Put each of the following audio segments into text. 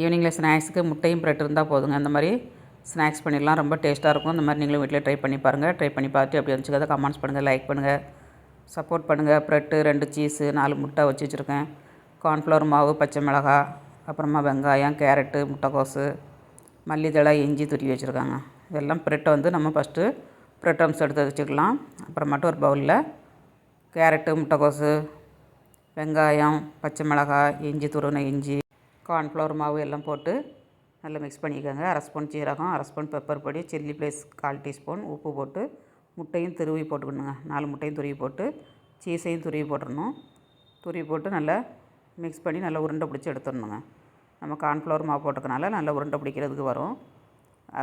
ஈவினிங்கில் ஸ்நாக்ஸுக்கு முட்டையும் ப்ரெட் இருந்தால் போதுங்க. அந்த மாதிரி ஸ்நாக்ஸ் பண்ணிடலாம். ரொம்ப டேஸ்ட்டாக இருக்கும். இந்த மாதிரி நீங்களும் வீட்டில் ட்ரை பண்ணி பாருங்கள் ட்ரை பண்ணி பார்த்துட்டு அப்படி இருந்துச்சுக்கிறத கமெண்ட்ஸ் பண்ணுங்கள் லைக் பண்ணுங்கள் சப்போர்ட் பண்ணுங்கள் ப்ரெட்டு ரெண்டு சீஸு நாலு முட்டை வச்சு வச்சுருக்கேன். கார்ன்ஃப்ளவர் மாவு பச்சை மிளகாய் அப்புறமா வெங்காயம் கேரட்டு முட்டைக்கோசு மல்லித்தழை இஞ்சி துருவி வச்சுருக்காங்க. இதெல்லாம் ப்ரெட்டை வந்து நம்ம ஃபஸ்ட்டு ப்ரெட் அம்ஸ் எடுத்து வச்சுக்கலாம். அப்புறமாட்டு ஒரு பவுலில் கேரட்டு முட்டைக்கோசு வெங்காயம் பச்சை மிளகாய் இஞ்சி துருவின இஞ்சி. கார்ன்ஃப்ளவர் மாவு எல்லாம் போட்டு நல்லா மிக்ஸ் பண்ணிக்கோங்க. அரை ஸ்பூன் சீரகம் அரை ஸ்பூன் பெப்பர் பொடி சில்லி ப்ளேஸ் கால் டீஸ்பூன் உப்பு போட்டு முட்டையும் துருவி போட்டுக்கணுங்க. நாலு முட்டையும் துருவி போட்டு சீஸையும் துருவி போட்டுடணும் துருவி போட்டு நல்லா மிக்ஸ் பண்ணி நல்லா உருண்டை பிடிச்சி எடுத்துடணுங்க. நம்ம கார்ன்ஃப்ளவர் மாவு போட்டதுனால நல்லா உருண்டை பிடிக்கிறதுக்கு வரும்.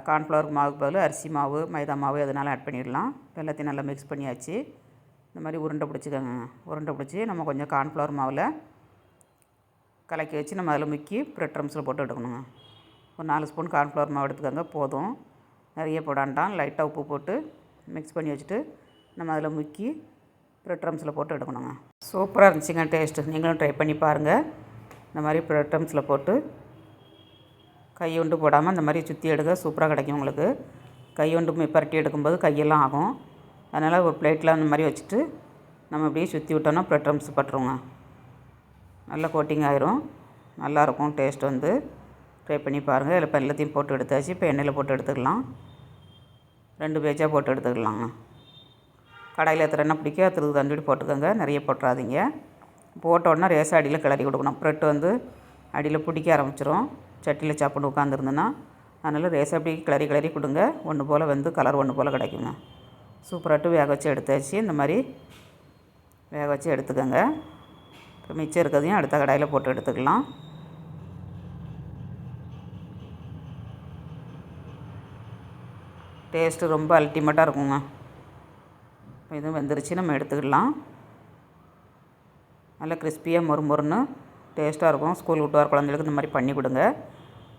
கார்ன்ஃப்ளவர் மாவுக்கு பதில் அரிசி மாவு மைதா மாவு எதுனாலும் ஆட் பண்ணிடலாம். எல்லாத்தையும் நல்லா மிக்ஸ் பண்ணியாச்சு. இந்த மாதிரி உருண்டை பிடிச்சிக்கோங்க. உருண்டை பிடிச்சி நம்ம கொஞ்சம் கார்ன்ஃப்ளவர் மாவில் கலக்கி வச்சு நம்ம அதில் முக்கி ப்ரெட் ட்ரம்ஸில் போட்டு எடுக்கணுங்க. ஒரு நாலு ஸ்பூன் கார்ன்ஃப்ளவர் மாவு எடுத்துக்கோங்க போதும். நிறைய போடாண்டாம் லைட்டாக உப்பு போட்டு மிக்ஸ் பண்ணி வச்சுட்டு நம்ம அதில் முக்கி ப்ரெட் ட்ரம்ஸில் போட்டு எடுக்கணுங்க. சூப்பராக இருந்துச்சுங்க டேஸ்ட்டு நீங்களும் ட்ரை பண்ணி பாருங்கள் இந்த மாதிரி ப்ரெட் ட்ரம்ஸில் போட்டு கையுண்டு போடாமல் இந்த மாதிரி சுற்றி எடுக்க சூப்பராக கிடைக்கும் உங்களுக்கு. கையுண்டு பரட்டி எடுக்கும்போது கையெல்லாம் ஆகும். அதனால் ஒரு பிளேட்டில் அந்த மாதிரி வச்சுட்டு நம்ம அப்படியே சுற்றி விட்டோன்னா ப்ரெட் ட்ரம்ஸ் பட்டுருவோங்க நல்லா கோட்டிங் ஆயிரும். நல்லாயிருக்கும் டேஸ்ட் வந்து. ட்ரை பண்ணி பாருங்கள் இதில் இப்போ எல்லாத்தையும் போட்டு எடுத்தாச்சு. இப்போ எண்ணெயில் போட்டு எடுத்துக்கலாம். ரெண்டு பேஜாக போட்டு எடுத்துக்கலாங்க. கடாயில் எத்தனை எண்ணெய் பிடிக்க அத்தனை தந்துட்டு போட்டுக்கோங்க. நிறைய போட்டுறாதீங்க. போட்ட உடனே ரேசாக அடியில் கிளறி கொடுக்கணும். ப்ரெட் வந்து அடியில் பிடிக்க ஆரம்பிச்சிரும். சட்டியில் சாப்பிட்டு உட்காந்துருந்துன்னா அதனால் ரேசாக அப்படி கிளறி கிளறி கொடுங்க. ஒன்று போல் வந்து கலர் ஒன்று போல் கிடைக்குங்க. சூப்பராட்டு வேக வச்சு எடுத்தாச்சு. இந்த மாதிரி வேக வச்சு எடுத்துக்கோங்க. இப்போ மிச்சம் இருக்கிறதையும் அடுத்த கடாயில் போட்டு எடுத்துக்கலாம். டேஸ்ட்டு ரொம்ப அல்டிமேட்டாக இருக்குங்க. இதுவும் வெந்துருச்சு நம்ம எடுத்துக்கலாம். நல்லா கிறிஸ்பியாக மொறு மொறுன்னு டேஸ்ட்டாக இருக்கும். ஸ்கூல் விட்டு வர குழந்தைகளுக்கு இந்த மாதிரி பண்ணி கொடுங்க.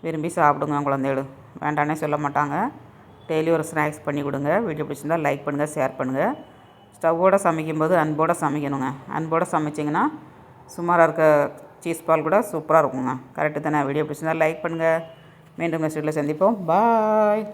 விரும்பி சாப்பிடுங்க குழந்தைகள். வேண்டானே சொல்ல மாட்டாங்க. டெய்லி ஒரு ஸ்நாக்ஸ் பண்ணி கொடுங்க. வீடியோ பிடிச்சிருந்தால் லைக் பண்ணுங்கள் ஷேர் பண்ணுங்கள் ஸ்டவ்வோடு சமைக்கும்போது அன்போடு சமைக்கணுங்க. அன்போடு சமைச்சிங்கன்னா சுமாராக இருக்க சீஸ் பால் கூட சூப்பராக இருக்குங்க. கரெக்டு தானே? வீடியோ பிடிச்சிருந்தா லைக் பண்ணுங்கள் மீண்டும் நெக்ஸ்ட் வீட்டில் சந்திப்போம். பாய்